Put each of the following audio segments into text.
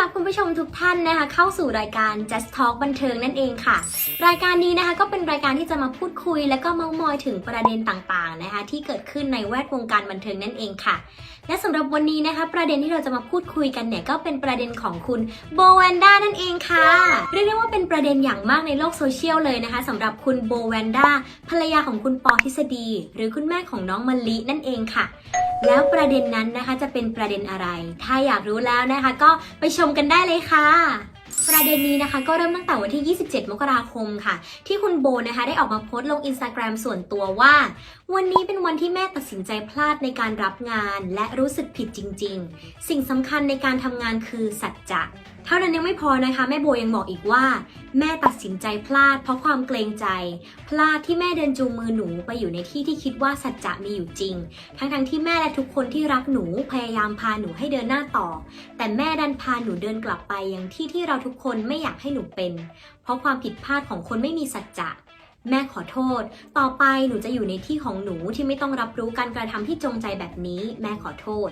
รับคุณผู้ชมทุกท่านนะคะ เข้าสู่รายการ Just Talk บันเทิงนั่นเองค่ะ รายการนี้นะคะก็เป็นรายการที่จะมาพูดคุย และก็เมามอยถึงประเด็นต่างๆนะคะ ที่เกิดขึ้นในแวดวงการบันเทิงนั่นเองค่ะ และสำหรับวันนี้นะคะ ประเด็นที่เราจะมาพูดคุยกันเนี่ยก็เป็นประเด็นของคุณโบแวนด้านั่นเองค่ะเรียกได้ว่าเป็นประเด็นอย่างมากในโลกโซเชียลเลยนะคะสำหรับคุณโบแวนด้าภรรยาของคุณปอทฤษฎีหรือคุณแม่ของน้องมะลินั่นเองค่ะ แล้วประเด็นนั้นนะคะจะเป็นประเด็นอะไร ถ้าอยากรู้แล้วนะคะ ก็ไปชมกันได้เลยค่ะ ประเด็นนี้นะคะก็เริ่มตั้งแต่วันที่ 27 มกราคมค่ะ ที่คุณโบนะคะได้ออกมาโพสต์ลงอินสตาแกรมส่วนตัวว่า วันนี้เป็นวันที่แม่ตัดสินใจพลาดในการรับงาน และรู้สึกผิดจริง ๆ สิ่งสำคัญในการทำงานคือสัจจะเท่านั้นยังไม่พอนะคะ แม่โบยังบอกอีกว่า แม่ตัดสินใจพลาดเพราะความเกรงใจ พลาดที่แม่เดินจูงมือหนูไปอยู่ในที่ที่คิดว่าสัจจะมีอยู่จริง ทั้งๆที่แม่และทุกคนที่รักหนูพยายามพาหนูให้เดินหน้าต่อ แต่แม่ดันพาหนูเดินกลับไปยังที่ที่เราทุกคนไม่อยากให้หนูเป็น เพราะความผิดพลาดของคนไม่มีสัจจะแม่ขอโทษ ต่อไปหนูจะอยู่ในที่ของหนูที่ไม่ต้องรับรู้การกระทำที่จงใจแบบนี้ แม่ขอโทษ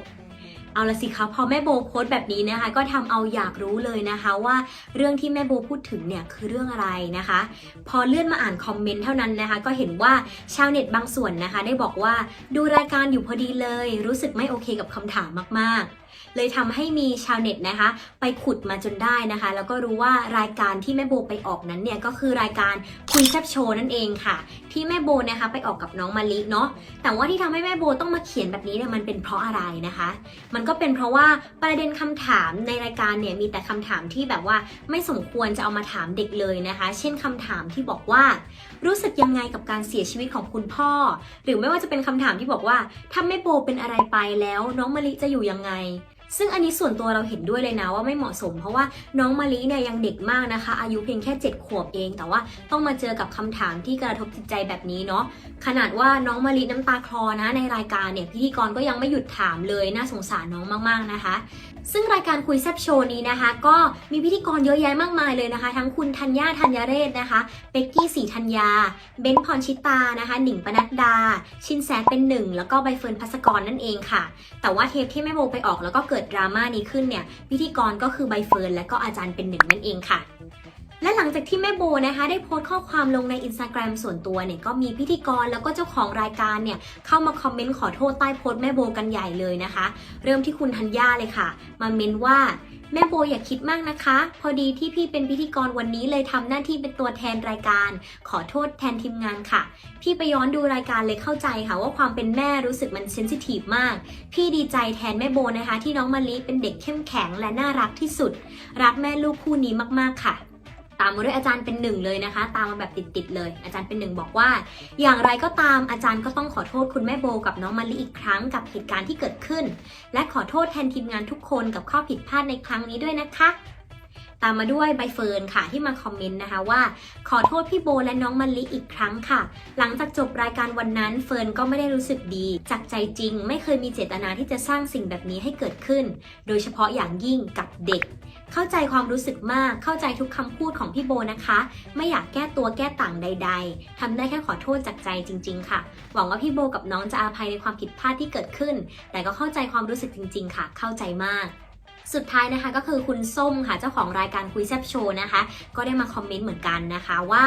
เอาละสิคะพอแม่โบโพสแบบนี้นะคะ ก็ทำเอาอยากรู้เลยนะคะว่าเรื่องที่แม่โบพูดถึงเนี่ยคือเรื่องอะไรนะคะ พอเลื่อนมาอ่านคอมเมนต์เท่านั้นนะคะ ก็เห็นว่าชาวเน็ตบางส่วนนะคะ ได้บอกว่าดูรายการอยู่พอดีเลย รู้สึกไม่โอเคกับคำถามมากๆ เลยทำให้มีชาวเน็ตนะคะ ไปขุดมาจนได้นะคะ แล้วก็รู้ว่ารายการที่แม่โบไปออกนั้นเนี่ยก็คือรายการคุยแซบโชว์นั่นเองค่ะ ที่แม่โบนะคะไปออกกับน้องมาลิเนาะแต่ว่าที่ทำให้แม่โบต้องมาเขียนแบบนี้เนี่ยมันเป็นเพราะอะไรนะคะ มันก็เป็นเพราะว่าประเด็นคำถามในรายการเนี่ยมีแต่คำถามที่แบบว่าไม่สมควรจะเอามาถามเด็กเลยนะคะ เช่นคำถามที่บอกว่า รู้สึกยังไงกับการเสียชีวิตของคุณพ่อ หรือไม่ว่าจะเป็นคำถามที่บอกว่าถ้าแม่โบเป็นอะไรไปแล้วน้องมะลิจะอยู่ยังไงซึ่งอันนี้ส่วนตัวเราเห็นด้วยเลยนะว่าไม่เหมาะสม เพราะว่าน้องมาลิเนี่ยยังเด็กมากนะคะ อายุเพียงแค่ 7 ขวบเอง แต่ว่าต้องมาเจอกับคำถามที่กระทบจิตใจแบบนี้เนาะขนาดว่าน้องมาลิน้ำตาคลอนะในรายการเนี่ยพิธีกรก็ยังไม่หยุดถามเลยน่าสงสารน้องมากๆนะคะ ซึ่งรายการคุยแซบโชว์นี้นะคะ ก็มีพิธีกรเยอะแยะมากมายเลยนะคะ ทั้งคุณธัญญาธัญเรศนะคะเบกกี้สีธัญญาเบนซ์พรชิตานะคะหนิงปนัดดา ชินแสเป็นหนึ่งแล้วก็ใบเฟิร์นพัสกรนั่นเองค่ะ แต่ว่าเทปที่แม่โบไปออกแล้วก็เกิดดราม่านี้ขึ้นเนี่ยพิธีกรก็คือใบเฟิร์นและก็อาจารย์เป็นหนึ่งนั่นเองค่ะ และหลังจากที่แม่โบนะคะ ได้โพสต์ข้อความลงในอินสตาแกรมส่วนตัวเนี่ยก็มีพิธีกรแล้วก็เจ้าของรายการเนี่ยเข้ามาคอมเมนต์ขอโทษใต้โพสต์แม่โบกันใหญ่เลยนะคะ เริ่มที่คุณธัญญาเลยค่ะ มาเมนว่าแม่โบอย่าคิดมากนะคะ พอดีที่พี่เป็นพิธีกรวันนี้เลยทำหน้าที่เป็นตัวแทนรายการ ขอโทษแทนทีมงานค่ะ พี่ไปย้อนดูรายการเลยเข้าใจค่ะ ว่าความเป็นแม่รู้สึกมันเซนซิทีฟมาก พี่ดีใจแทนแม่โบนะคะ ที่น้องมะลิเป็นเด็กเข้มแข็งและน่ารักที่สุด รักแม่ลูกคู่นี้มากๆค่ะ ตามมาด้วยอาจารย์เป็นหนึ่งเลยนะคะ ตามมาแบบติดๆเลย อาจารย์เป็นหนึ่งบอกว่า อย่างไรก็ตามอาจารย์ก็ต้องขอโทษคุณแม่โบกับน้องมะลิอีกครั้งกับเหตุการณ์ที่เกิดขึ้น และขอโทษแทนทีมงานทุกคนกับข้อผิดพลาดในครั้งนี้ด้วยนะคะ ตามมาด้วยใบเฟิร์นค่ะที่มาคอมเมนต์นะคะว่า ขอโทษพี่โบและน้องมะลิอีกครั้งค่ะ หลังจากจบรายการวันนั้นเฟิร์นก็ไม่ได้รู้สึกดี จากใจจริง ไม่เคยมีเจตนาที่จะสร้างสิ่งแบบนี้ให้เกิดขึ้น โดยเฉพาะอย่างยิ่งกับเด็ก เข้าใจความรู้สึกมาก เข้าใจทุกคำพูดของพี่โบนะคะ ไม่อยากแก้ตัวแก้ต่างใด ๆทำได้แค่ขอโทษจากใจจริง ๆ ค่ะ หวังว่าพี่โบกับน้องจะอาภัยในความผิดพลาดที่เกิดขึ้น แต่ก็เข้าใจความรู้สึกจริง ๆ ค่ะ เข้าใจมาก สุดท้ายนะคะก็คือคุณส้มค่ะเจ้าของรายการคุยแซบโชว์นะคะ ก็ได้มาคอมเมนต์เหมือนกันนะคะว่า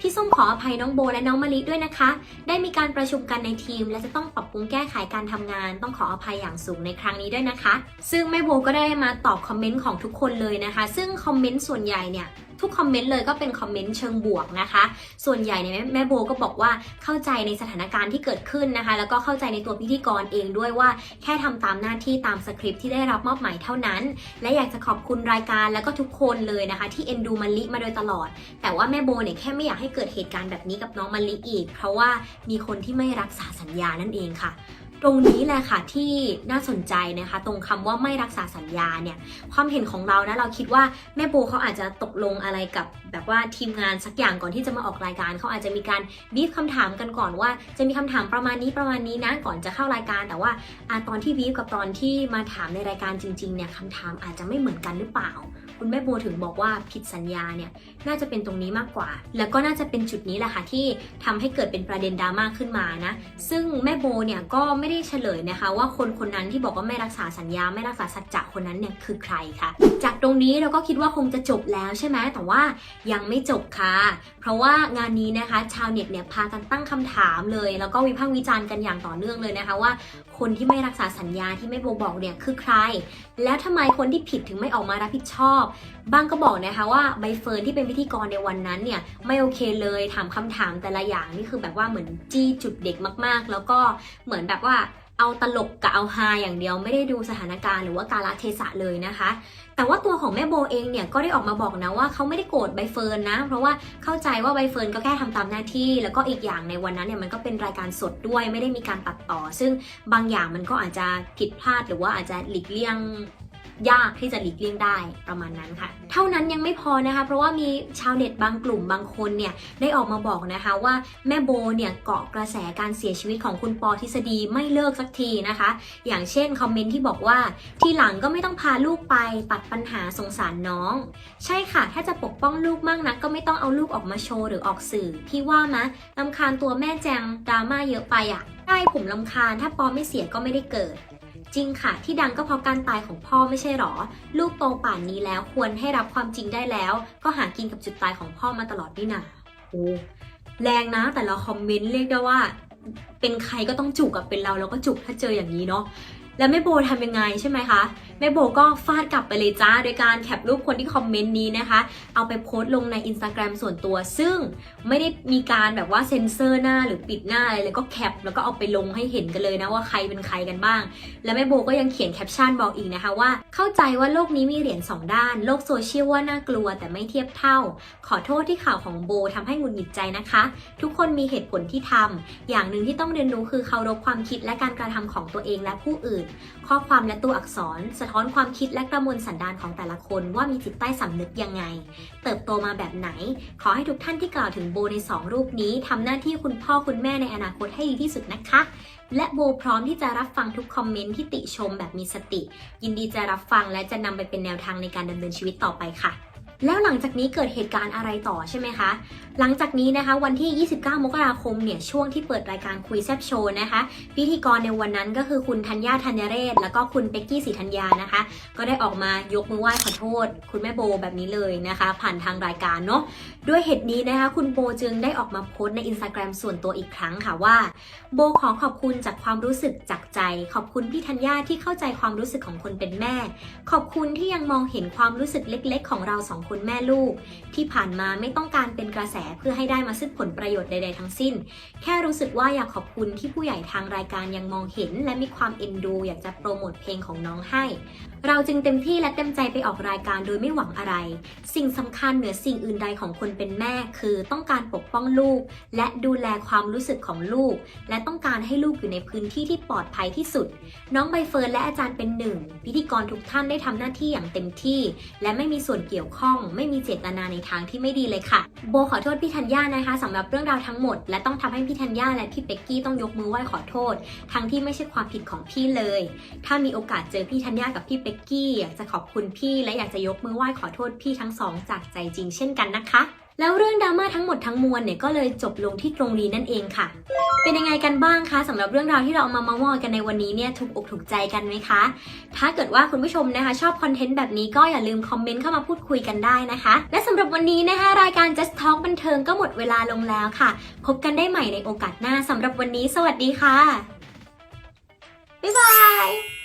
พี่ส้มขออภัยน้องโบและน้องมะลิด้วยนะคะ ได้มีการประชุมกันในทีม และจะต้องปรับปรุงแก้ไขการทำงาน ต้องขออภัยอย่างสูงในครั้งนี้ด้วยนะคะ ซึ่งแม่โบก็ได้มาตอบคอมเมนต์ของทุกคนเลยนะคะ ซึ่งคอมเมนต์ส่วนใหญ่เนี่ย ทุกคอมเมนต์เลยก็เป็นคอมเมนต์เชิงบวกนะคะ ส่วนใหญ่เนี่ยแม่แมโบก็บอกว่าเข้าใจในสถานการณ์ที่เกิดขึ้นนะคะ แล้วก็เข้าใจในตัวพิธีกรเองด้วยว่า แค่ทำตามหน้าที่ตามสคริปต์ที่ได้รับมอบหมายเท่านั้น และอยากจะขอบคุณรายการแล้วก็ทุกคนเลยนะคะ ที่เอ็นดูมะลิมาโดยตลอด แต่ว่าแม่โบเนี่ยแค่ไม่อยากให้เกิดเหตุการณ์แบบนี้กับน้องมะลิอีก เพราะว่ามีคนที่ไม่รักษาสัญญานั่นเองค่ะ ตรงนี้แหละค่ะที่น่าสนใจนะคะ ตรงคำว่าไม่รักษาสัญญาเนี่ยความเห็นของเรานะเราคิดว่าแม่โบเขาอาจจะตกลงอะไรกับแบบว่าทีมงานสักอย่างก่อนที่จะมาออกรายการเขาอาจจะมีการบีฟคำถามกันก่อนว่า จะมีคำถามประมาณนี้ประมาณนี้นะก่อนจะเข้ารายการ แต่ว่าอาตอนที่บีฟกับตอนที่มาถามในรายการจริงๆเนี่ยคำถามอาจจะไม่เหมือนกันหรือเปล่า คุณแม่โบถึงบอกว่าผิดสัญญาเนี่ยน่าจะเป็นตรงนี้มากกว่า แล้วก็น่าจะเป็นจุดนี้แหละค่ะที่ทำให้เกิดเป็นประเด็นดราม่าขึ้นมานะ ซึ่งแม่โบเนี่ยก็ไม่ได้เฉลยนะคะ ว่าคนคนนั้นที่บอกว่าไม่รักษาสัญญาไม่รักษาสัจจะคนนั้นเนี่ยคือใครคะจากตรงนี้เราก็คิดว่าคงจะจบแล้วใช่ไหมแต่ว่ายังไม่จบค่ะ เพราะว่างานนี้นะคะ ชาวเน็ตเนี่ยพากันตั้งคำถามเลย แล้วก็วิพากษ์วิจารณ์กันอย่างต่อเนื่องเลยนะคะว่า คนที่ไม่รักษาสัญญาที่ไม่บอกบอกเนี่ยคือใคร แล้วทำไมคนที่ผิดถึงไม่ออกมารับผิดชอบ บ้างก็บอกนะคะว่าใบเฟิร์นที่เป็นพิธีกรในวันนั้นเนี่ยไม่โอเคเลยถามคำถามแต่ละอย่างนี่คือแบบว่าเหมือนจี้จุดเด็กมากๆ แล้วก็เหมือนแบบว่า เอาตลกกับเอาฮาอย่างเดียวไม่ได้ดูสถานการณ์หรือว่ากาลเทศะเลยนะคะ แต่ว่าตัวของแม่โบเองเนี่ยก็ได้ออกมาบอกนะว่าเขาไม่ได้โกรธใบเฟิร์นนะ เพราะว่าเข้าใจว่าใบเฟิร์นก็แค่ทำตามหน้าที่ แล้วก็อีกอย่างในวันนั้นเนี่ยมันก็เป็นรายการสดด้วยไม่ได้มีการตัดต่อ ซึ่งบางอย่างมันก็อาจจะผิดพลาดหรือว่าอาจจะหลีกเลี่ยง ยากที่จะหลีกเลี่ยงได้ประมาณนั้นค่ะ เท่านั้นยังไม่พอนะคะ เพราะว่ามีชาวเน็ตบางกลุ่มบางคนเนี่ยได้ออกมาบอกนะคะว่าแม่โบเนี่ยเกาะกระแสการเสียชีวิตของคุณปอทฤษฎีไม่เลิกสักทีนะคะ อย่างเช่นคอมเมนต์ที่บอกว่าทีหลังก็ไม่ต้องพาลูกไปตัดปัญหาสงสารน้อง ใช่ค่ะ ถ้าจะปกป้องลูกมากนักก็ไม่ต้องเอาลูกออกมาโชว์หรือออกสื่อพี่ว่านะลำคาญตัวแม่แจงดราม่าเยอะไปอะ่ะใช่ผมลำคาญถ้าปอไม่เสียก็ไม่ได้เกิด จริงค่ะ ที่ดังก็เพราะการตายของพ่อไม่ใช่หรอ ลูกโตป่านนี้แล้วควรให้รับความจริงได้แล้ว ก็หากินกับจุดตายของพ่อมาตลอดนี่นาโอ้แรงนะแต่ละคอมเมนต์เรียกได้ว่า เป็นใครก็ต้องจุกกับเป็นเราแล้วก็จุกถ้าเจออย่างนี้เนาะ แล้วแม่โบทำยังไงใช่ไหมคะแม่โบก็ฟาดกลับไปเลยจ้า โดยการแคปรูปคนที่คอมเมนต์นี้นะคะ เอาไปโพสต์ลงใน Instagram ส่วนตัว ซึ่งไม่ได้มีการแบบว่าเซ็นเซอร์หน้าหรือปิดหน้าอะไรเลยก็แคปแล้วก็เอาไปลงให้เห็นกันเลยนะว่าใครเป็นใครกันบ้าง และแม่โบก็ยังเขียนแคปชั่นบอกอีกนะคะว่า เข้าใจว่าโลกนี้มีเหรียญสองด้าน โลกโซเชียลว่าน่ากลัวแต่ไม่เทียบเท่า ขอโทษที่ข่าวของโบทำให้หงุดหงิดใจนะคะ ทุกคนมีเหตุผลที่ทำอย่างหนึ่งที่ต้องเรียนรู้คือเคารพความคิดและการกระทำของตัวเองและผู้อื่นข้อความและตัวอักษร สะท้อนความคิดและกระมวลสันดานของแต่ละคนว่ามีจิตใต้สำนึกยังไง เติบโตมาแบบไหน ขอให้ทุกท่านที่กล่าวถึงโบใน 2 รูปนี้ทำหน้าที่คุณพ่อคุณแม่ในอนาคตให้ดีที่สุดนะคะ และโบพร้อมที่จะรับฟังทุกคอมเมนต์ที่ติชมแบบมีสติ ยินดีจะรับฟังและจะนำไปเป็นแนวทางในการดำเนินชีวิตต่อไปค่ะ แล้วหลังจากนี้เกิดเหตุการณ์อะไรต่อใช่ไหมคะ หลังจากนี้นะคะวันที่ 29 มกราคมเนี่ยช่วงที่เปิดรายการคุยแซบโชว์นะคะ พิธีกรในวันนั้นก็คือคุณธัญญาธัญเรศ แล้วก็คุณเป็กกี้ศรีธัญญานะคะ ก็ได้ออกมายกมือไหว้ขอโทษ คุณแม่โบแบบนี้เลยนะคะ ผ่านทางรายการเนาะด้วยเหตุนี้นะคะคุณโบจึงได้ออกมาโพสต์ในอินสตาแกรมส่วนตัวอีกครั้งค่ะว่า โบขอขอบคุณจากความรู้สึกจากใจ ขอบคุณพี่ธัญญาที่เข้าใจความรู้สึกของคนเป็นแม่ ขอบคุณที่ยังมองเห็นความรู้สึกเล็ก ๆ ของเราสองคนแม่ลูก ที่ผ่านมาไม่ต้องการเป็นกระแสเพื่อให้ได้มาซึ่งผลประโยชน์ใดๆทั้งสิ้น แค่รู้สึกว่าอยากขอบคุณที่ผู้ใหญ่ทางรายการยังมองเห็น และมีความเอ็นดู อยากจะโปรโมทเพลงของน้องให้ เราจึงเต็มที่และเต็มใจไปออกรายการโดยไม่หวังอะไร สิ่งสำคัญเหนือสิ่งอื่นใดของคนเป็นแม่ คือต้องการปกป้องลูก และดูแลความรู้สึกของลูก และต้องการให้ลูกอยู่ในพื้นที่ที่ปลอดภัยที่สุด น้องใบเฟิร์นและอาจารย์เป็นหนึ่งพิธีกรทุกท่านได้ทำหน้าที่อย่างเต็มที่ และไม่มีส่วนเกี่ยวข้อง ไม่มีเจตนาในทางที่ไม่ดีเลยค่ะ โบขอโทษพี่ธัญญานะคะสำหรับเรื่องราวทั้งหมด และต้องทำให้พี่ธัญญาและพี่เป็กกี้ต้องยกมือไหว้ขอโทษ ทั้งที่ไม่ใช่ความผิดของพี่เลย ถ้ามีโอกาสเจอพี่ธัญญากับพี่เป็กกี้อยากจะขอบคุณพี่และอยากจะยกมือไหว้ขอโทษพี่ทั้งสองจากใจจริงเช่นกันนะคะแล้วเรื่องดราม่าทั้งหมดทั้งมวลเนี่ยก็เลยจบลงที่ตรงนี้นั่นเองค่ะ เป็นยังไงกันบ้างคะสำหรับเรื่องราวที่เราเอามาเมามอยกันในวันนี้เนี่ยถูกอกถูกใจกันไหมคะ ถ้าเกิดว่าคุณผู้ชมนะคะชอบคอนเทนต์แบบนี้ก็อย่าลืมคอมเมนต์เข้ามาพูดคุยกันได้นะคะ และสำหรับวันนี้นะคะรายการ Just Talk บันเทิงก็หมดเวลาลงแล้วค่ะ พบกันได้ใหม่ในโอกาสหน้าสำหรับวันนี้ สวัสดีค่ะบ๊ายบาย